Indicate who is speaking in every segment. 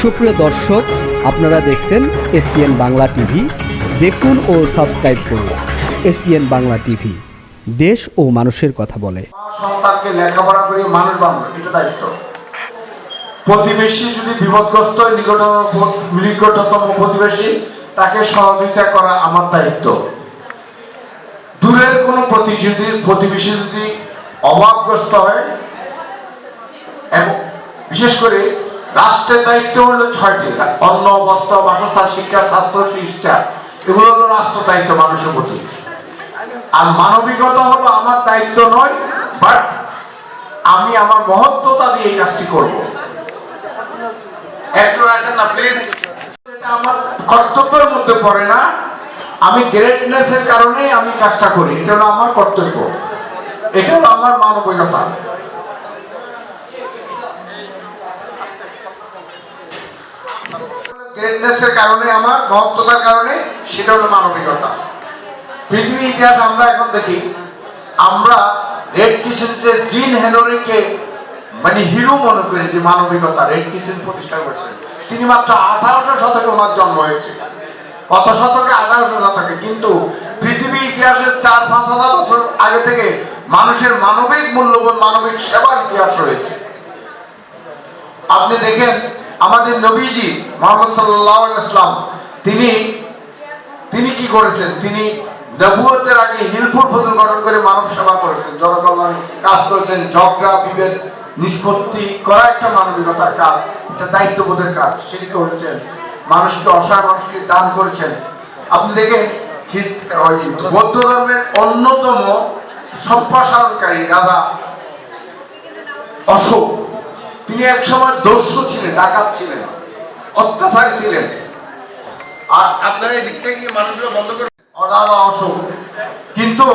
Speaker 1: সুপ্রিয় দর্শক, আপনারা দেখছেন এসপিএন বাংলা টিভি। দেখুন ও সাবস্ক্রাইব করুন এসপিএন বাংলা টিভি। দেশ ও মানুষের কথা বলে।
Speaker 2: সন্তানকে লেখাপড়া করে মানুষ বানানো, এটা দায়িত্ব। প্রতিবেশী যদি বিপদগ্রস্ত নিকট নিকটতম প্রতিবেশী, তাকে সহযোগিতা করা আমার দায়িত্ব। দূরের কোনো প্রতিবেশী প্রতিবেশী যদি অভাবগ্রস্ত হয়, এবং বিশেষ করে রাষ্ট্রের দায়িত্ব হলো ছয়টি। অন্ন বস্ত্র বাসস্থান শিক্ষা স্বাস্থ্য চিকিৎসা। এগুলো হলো রাষ্ট্র দায়িত্ব মানুষের প্রতি। আর মানবিকতা হলো আমার দায়িত্ব নয় বাট আমি আমার মহত্বতা দিয়ে এই কাজটি করব। একটু রাখেন না প্লিজ এটা আমার কর্তব্যের মধ্যে পড়ে না। আমি গ্রেটনেসের কারণে আমি কাজটা করি। এটা হলো আমার কর্তব্য। এটা হলো আমার মানবিকতা। গ্রেটনেসের কারণে আমার মহত্বতার কারণে, সেটা হলো মানবিকতা। ইতিহাস আমরা এখন দেখি, আমরা রেড জিন হেনরিকে মানে হিরো মনে করি যে মানবিকতা, রেড প্রতিষ্ঠা করছেন। তিনি মাত্র আঠারোশো শতকে ওনার জন্ম হয়েছে। কত শতকে? আঠারোশো শতকে। কিন্তু পৃথিবী ইতিহাসের চার, পাঁচ হাজার বছর আগে থেকে মানুষের মানবিক মূল্যবোধ, মানবিক সেবার ইতিহাস রয়েছে। আপনি দেখেন আমাদের নবীজি মোহাম্মদ সাল্লাহ ইসলাম তিনি তিনি কি করেছেন? তিনি নবুয়তের আগে হিলফুল ফজল গঠন করে মানব সেবা করেছেন। জনকল্যাণ কাজ করেছেন, ঝগড়া, বিভেদ, নিষ্পত্তি করা একটা মানবিকতার কাজ, একটা দায়িত্ববোধের কাজ। সেটি করেছেন। মানুষকে অসহায় মানুষকে দান করেছেন। আপনি দেখেন বৌদ্ধ ধর্মের অন্যতম সম্প্রসারণকারী রাজা অশোক। তিনি একসময় দস্যু ছিলেন, ডাকাত ছিলেন, অত্যাচারী ছিলেন। আর আপনারা এই দিক থেকে মানুষগুলো বন্ধ করে রাজা অশোক কিন্তু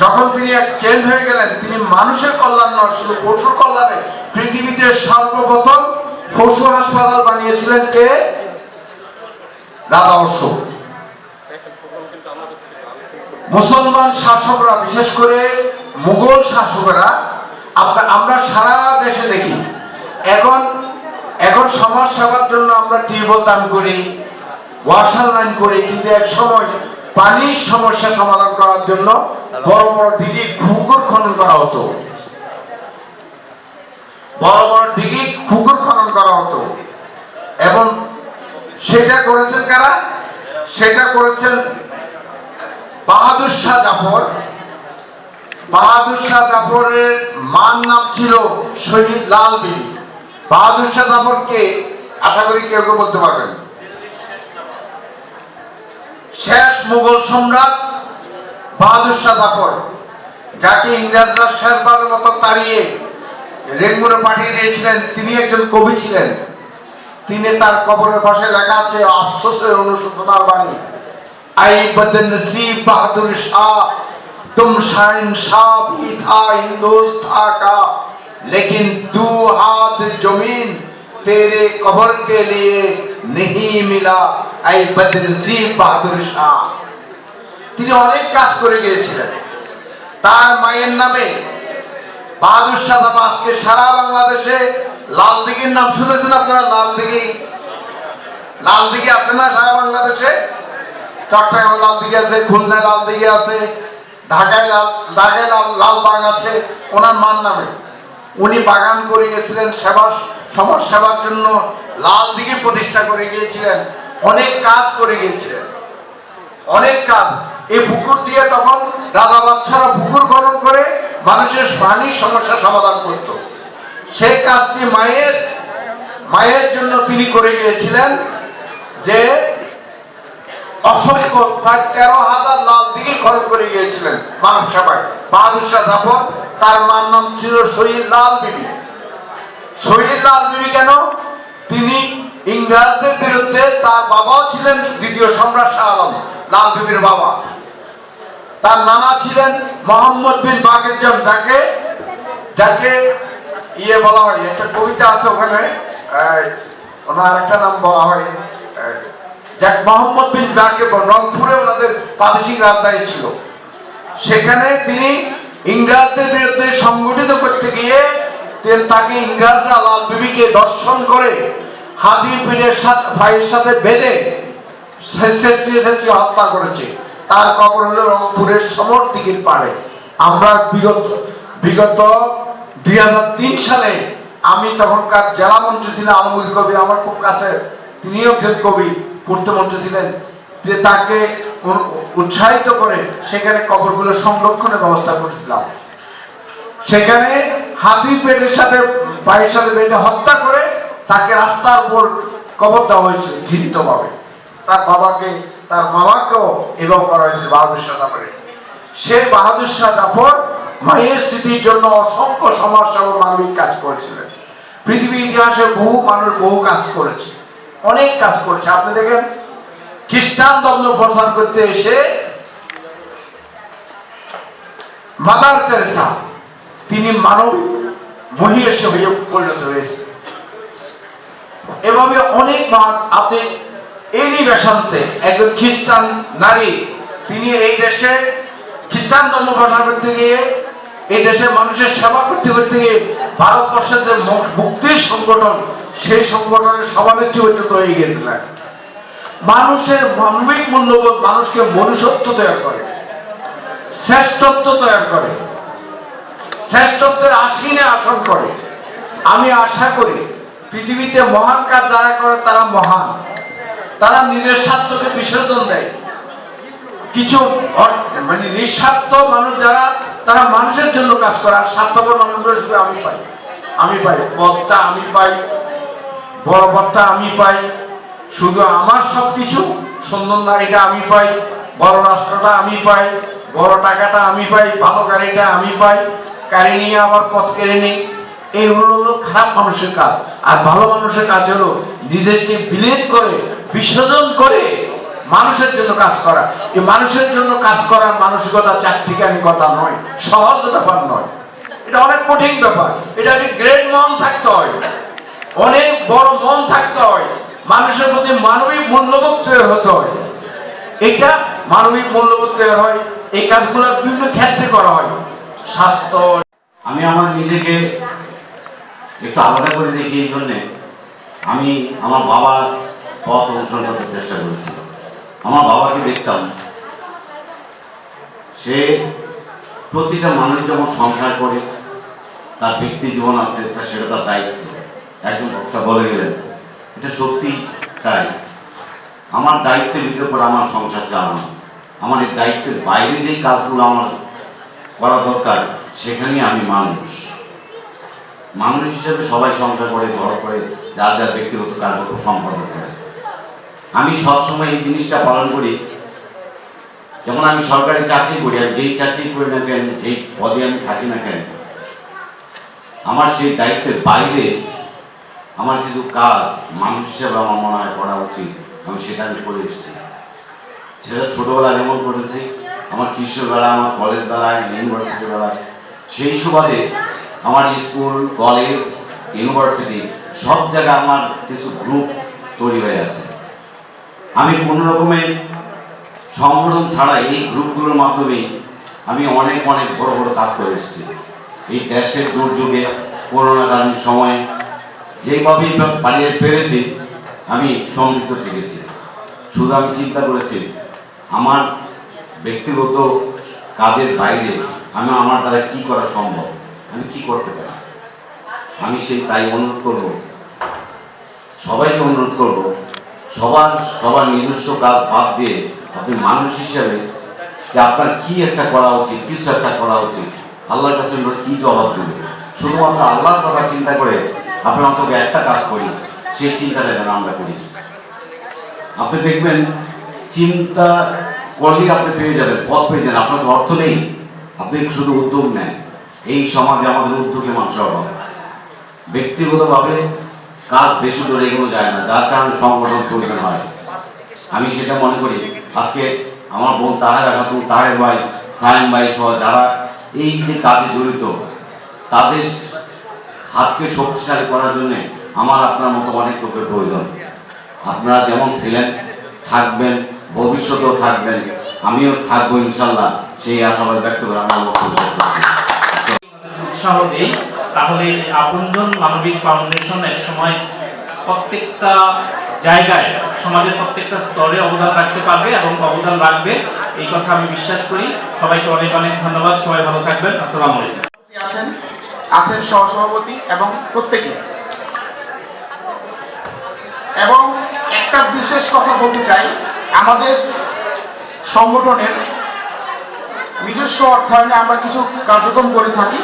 Speaker 2: যখন তিনি এক চেঞ্জ হয়ে গেলেন, তিনি মানুষের কল্যাণ নয় শুধু পশুর কল্যাণে পৃথিবীতে সর্বপ্রথম পশু হাসপাতাল বানিয়েছিলেন কে? রাজা অশোক। মুসলমান শাসকরা, বিশেষ করে মুঘল শাসকরা আমরা আমরা সারা দেশে দেখি। এখন এখন সমাজ সেবার জন্য আমরা টিউবওয়েল দান করি ওয়াশার লাইন করি কিন্তু এক সময় পানির সমস্যা সমাধান করার জন্য বড় বড় ডিগি পুকুর খনন করা হতো। বড় বড় ডিগি পুকুর খনন করা হতো। এবং সেটা করেছেন কারা? সেটা করেছেন বাহাদুর শাহ জাফর। বাহাদুর শাহ জাফরের নাম ছিল শহীদ লাল বিবি। বাহাদুর শাহ জাফরকে আশা করি কেউ কেউ বলতে পারবেন। শেষ মুঘল সম্রাট বাহাদুর শাহ জাফর, যাকে ইংরেজরা শেরবারের মতো তাড়িয়ে রেঙ্গুরে পাঠিয়ে দিয়েছিলেন তিনি একজন কবি ছিলেন। তিনি তার কবরের পাশে লেখা আছে, আফসোসের অনুশোচনার বাণী। আই বদন বাহাদুর শাহ तुम शहनशाह भी था हिंदुस्तान का लेकिन दो हाथ जमीन तेरे कब्र के लिए नहीं मिला आई बदनसीब बहादुर শাহ তিনি অনেক কাজ করে গিয়েছিলেন তার মায়ের নামে বাহাদুর শাহ জাফর আজকে সারা বাংলাদেশে লাল দিঘির নাম শুনেছেন আপনারা লাল দিঘি লাল দিঘি আছে না সারা বাংলাদেশে চট্টগ্রাম লাল দিঘি আছে খুলনায় লাল দিঘি আছে ঢাকায় লাল লাল আছে নামে। উনি বাগান করে গেছিলেন, সেবা, সমাজ সেবার জন্য লাল প্রতিষ্ঠা করে গিয়েছিলেন। অনেক কাজ করে গিয়েছিলেন। অনেক কাজ। এই পুকুর তখন রাজা করে মানুষের পানির সমস্যা সমাধান করত। সেই কাজটি মায়ের মায়ের জন্য তিনি করে গিয়েছিলেন যে অসংখ্য প্রায় তেরো হাজার লাল দিঘি খরচ করে গিয়েছিলেন মানব সেবায় বাহাদুর শাহ জাফর, তার মার নাম ছিল শহীদ লাল বিবি। শহীদ লাল বিবি কেন? তিনি ইংরেজদের বিরুদ্ধে তার বাবাও ছিলেন দ্বিতীয় সম্রাট শাহ আলম, লাল বিবির বাবা। তার নানা ছিলেন মোহাম্মদ বিন বাকেরজন যাকে যাকে ইয়ে বলা হয়, একটা কবিতা আছে ওখানে ওনার একটা নাম বলা হয় যাক, মোহাম্মদ বিন বাকের রংপুরে ওনাদের প্রাদেশিক রাজধানী ছিল। সেখানে তিনি ইংরেজদের বিরুদ্ধে সংগঠিত করতে গিয়ে তাকে ইংরেজরা লাল বিবিকে দর্শন করে হাতি পিঠের সাথে, ভাইয়ের সাথে বেঁধে হত্যা করেছে। তার কবর হলো রংপুরের সমর দিকের পাড়ে। আমরা বিগত বিগত দুই হাজার তিন সালে আমি তখনকার জেলা মন্ত্রী ছিলেন আলমগীর কবির, আমার খুব কাছে তিনিও একজন কবি। পূর্ত মন্ত্রী ছিলেন যে তাকে উৎসাহিত করে সেখানে কবরগুলো সংরক্ষণের ব্যবস্থা করেছিলাম। সেখানে হাতি পেটের সাথে, পায়ের সাথে বেঁধে হত্যা করে তাকে রাস্তার উপর কবর দেওয়া হয়েছিল ঘৃণিতভাবে। তার বাবাকে, তার মামাকেও এভাবে করা হয়েছিল বাহাদুর শাহ জাফরে সে বাহাদুর শাহ জাফর মায়ের স্মৃতির জন্য অসংখ্য সমাজ মানবিক কাজ করেছিলেন। পৃথিবীর ইতিহাসে বহু মানুষ বহু কাজ করেছে। অনেক কাজ করেছে। আপনি দেখেন, খ্রিস্টান ধর্ম প্রচার করতে এসে মাদার তেরেসা তিনি মানবিক মহিষী হয়ে পরিণত হয়েছে। এভাবে অনেক মহান আপনি এনি বেশান্তে একজন খ্রিস্টান নারী, তিনি এই দেশে খ্রিস্টান ধর্ম প্রচার করতে গিয়ে, এই দেশের মানুষের সেবা করতে করতে গিয়ে ভারতবর্ষের মুক্তির সংগঠন সেই সংগঠনের সভানেত্রী পর্যন্ত হয়ে গিয়েছিলেন মানুষের মানবিক মূল্যবোধ মানুষকে মনুষ্যত্ব তৈরি করে, শ্রেষ্ঠত্ব তৈরি করে, শ্রেষ্ঠত্বের আসীনে আসন করে। আমি আশা করি পৃথিবীতে মহান কাজ যারা করে তারা মহান। তারা নিজের স্বার্থকে বিসর্জন দেয়। কিছু মানে নিঃস্বার্থ মানুষ যারা, তারা মানুষের জন্য কাজ করে আর স্বার্থপর মানুষগুলো শুধু আমি পাই। আমি পাই পদটা আমি পাই বড় পদটা আমি পাই, শুধু আমার সব কিছু সুন্দর নারীটা আমি পাই, বড় রাষ্ট্রটা আমি পাই, বড় টাকাটা আমি পাই, ভালো গাড়িটা আমি পাই, গাড়ি নিয়ে আবার পথ কেড়ে নিই। এইগুলো হলো খারাপ মানুষের কাজ। আর ভালো মানুষের কাজ হলো নিজেকে বিলেন করে, বিসর্জন করে মানুষের জন্য কাজ করা। এই মানুষের জন্য কাজ করার মানসিকতা চারটিখানি কথা নয়, সহজ ব্যাপার নয়। এটা অনেক কঠিন ব্যাপার। এটা একটি গ্রেট মন থাকতে হয় অনেক বড় মন থাকতে হয়। মানুষের প্রতি মানবিক মূল্যবোধ তৈরি হতে হয়। এটা মানবিক মূল্যবোধ তৈরি হয়, এই কাজগুলো বিভিন্ন ক্ষেত্রে করা হয়। স্বাস্থ্য,
Speaker 3: আমি আমার নিজেকে একটু আলাদা করে দেখি এই জন্যে আমি আমার বাবার পথ অনুসরণ করতে চেষ্টা করেছি। আমার বাবাকে দেখতাম, সে প্রতিটা মানুষ যখন সংসার করে, তার ব্যক্তি জীবন আছে তা সেটা তার দায়িত্ব। একজন বক্তা বলে গেলেন, এটা সত্যি তাই। আমার দায়িত্বের ভিতরে পরে আমার সংসার চালানো। আমার এই দায়িত্বের বাইরে যেই কাজগুলো আমার করা দরকার সেখানে আমি মানুষ। মানুষ হিসেবে সবাই সংসার করে, ঘর করে, যার যার ব্যক্তিগত কার্যক্রম সম্পাদন করে আমি সবসময় এই জিনিসটা পালন করি। যেমন আমি সরকারি চাকরি করি আর যেই চাকরি করি না কেন, যেই পদে আমি থাকি না কেন, আমার সেই দায়িত্বের বাইরে আমার কিছু কাজ মানুষ হিসেবে আমার মনে হয় করা উচিত, আমি সেটা আমি করে এসেছি। সেটা ছোটবেলায় যেমন করেছি, আমার কিশোর বেলায় আমার কলেজ বেলায় ইউনিভার্সিটি বেলায় সেই সুবাদে আমার স্কুল কলেজ ইউনিভার্সিটি সব জায়গায় আমার কিছু গ্রুপ তৈরি হয়ে আছে। আমি কোনো রকমের সংগঠন ছাড়া এই গ্রুপগুলোর মাধ্যমে আমি অনেক অনেক বড় বড় কাজ করে এসেছি। এই দেশের দুর্যোগে, করোনাকালীন সময়ে যেভাবেই পালিয়ে পেরেছি, আমি সংযুক্ত থেকেছি। শুধু আমি চিন্তা করেছি, আমার ব্যক্তিগত কাজের বাইরে আমি আমার দ্বারা কি করা সম্ভব? আমি কি করতে পারি? আমি সেই তাই অনুরোধ করব। সবাইকে অনুরোধ করব, সবার সবার নিজস্ব কাজ বাদ দিয়ে আপনি মানুষ হিসেবে যে আপনার কি একটা করা উচিত, কিছু একটা করা উচিত, আল্লাহর কাছে কি জবাব দেবে? শুধুমাত্র আল্লাহর কথা চিন্তা করে আপনার অন্তত একটা কাজ করি, সে চিন্তাটা যেন আমরা করি। আপনি দেখবেন, চিন্তা করলেই আপনি পেয়ে যাবেন, পথ পেয়ে যাবেন, আপনার তো অর্থ নেই। আপনি শুধু উদ্যোগ নেন। এই সমাজে আমাদের উদ্যোগে মানুষের অভাব। ব্যক্তিগতভাবে কাজ বেশি দূরে এগোনো যায় না, যার কারণে সংগঠন প্রয়োজন হয়। আমি সেটা মনে করি। আজকে আমার বোন তাহের খাতুন তাহের ভাই সায়েম ভাই সহ যারা এই যে কাজে জড়িত, তাদের হাতকে শক্তিশালী করার জন্য আমার আপনার মতো অনেক লোকের প্রয়োজন। আপনারা যেমন ছিলেন থাকবেন ভবিষ্যতেও থাকবেন আমিও থাকব ইনশাল্লাহ। সেই আশাবাদ ব্যক্ত করে আমার বক্তব্য
Speaker 4: উৎসাহ দেই তাহলে আপনজন মানবিক ফাউন্ডেশন এক সময় প্রত্যেকটা জায়গায় সমাজের প্রত্যেকটা স্তরে অবদান রাখতে পারবে এবং অবদান রাখবে। এই কথা আমি বিশ্বাস করি। সবাইকে অনেক অনেক ধন্যবাদ। সবাই ভালো থাকবেন। আসসালামু আলাইকুম।
Speaker 5: আছেন? আছেন সহসভাপতি এবং প্রত্যেকে। এবং একটা বিশেষ কথা বলতে চাই, আমাদের সংগঠনের নিজস্ব অর্থায়নে আমরা কিছু কার্যক্রম করে থাকি,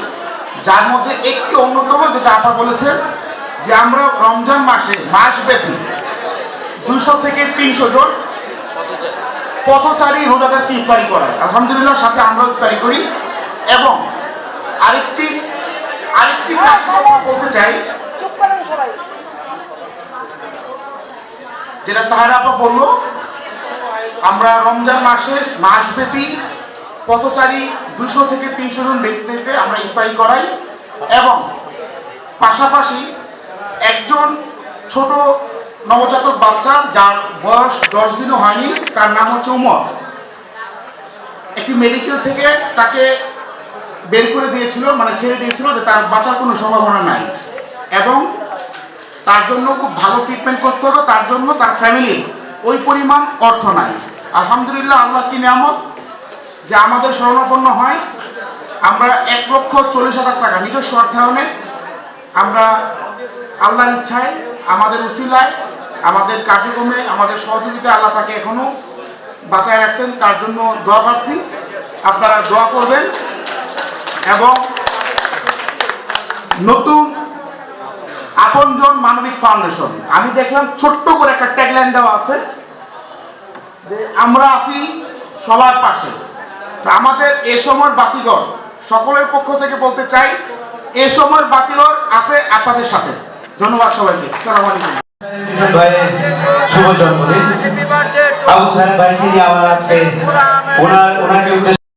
Speaker 5: যার মধ্যে একটি অন্যতম যেটা আপা বলেছেন যে আমরা রমজান মাসে মাসব্যাপী দুইশো থেকে তিনশো জন পথচারী রোজাদারকে ইফতারি করায়। আলহামদুলিল্লাহ, সাথে আমরা ইফতারি করি। এবং আরেকটি আরেকটি কথা বলতে চাই। যেটা তাহার আপা বলল আমরা রমজান মাসে মাসব্যাপী পথচারী দুশো থেকে তিনশো জন ব্যক্তিদেরকে আমরা ইফতারি করাই এবং পাশাপাশি একজন ছোট নবজাতক বাচ্চা যার বয়স দশ দিনও হয়নি তার নাম হচ্ছে উমর। একটি মেডিকেল থেকে তাকে বের করে দিয়েছিল মানে ছেড়ে দিয়েছিল যে তার বাঁচার কোনো সম্ভাবনা নাই। এবং তার জন্য খুব ভালো ট্রিটমেন্ট করতে হবে তার জন্য তার ফ্যামিলির ওই পরিমাণ অর্থ নাই। আলহামদুলিল্লাহ, আল্লাহ কি নিয়ামত? যে আমাদের শরণাপন্ন হয়, আমরা এক লক্ষ চল্লিশ হাজার টাকা নিজস্ব অর্থায়নে আমরা আল্লাহর ইচ্ছায়, আমাদের উসিলায়, আমাদের কার্যক্রমে, আমাদের সহযোগিতায় আল্লাহ তাকে এখনও বাঁচায় রাখছেন। তার জন্য দোয়া প্রার্থী, আপনারা দোয়া করবেন। এবং নতুন আপনজন মানবিক ফাউন্ডেশন। আমি দেখলাম ছোট্ট করে একটা ট্যাগলাইন দেওয়া আছে যে আমরা আছি সবার পাশে। তো আমাদের এ সময়ের বাতিঘর সকলের পক্ষ থেকে বলতে চাই এ সময়ের বাতিঘর আছে আপনাদের সাথে। ধন্যবাদ সবাইকে। সালাম আলাইকুম।
Speaker 6: শুভ জন্মদিন। আবু সাহেব ভাইকে নিয়ে আমার আজকে ওনার ওনাকে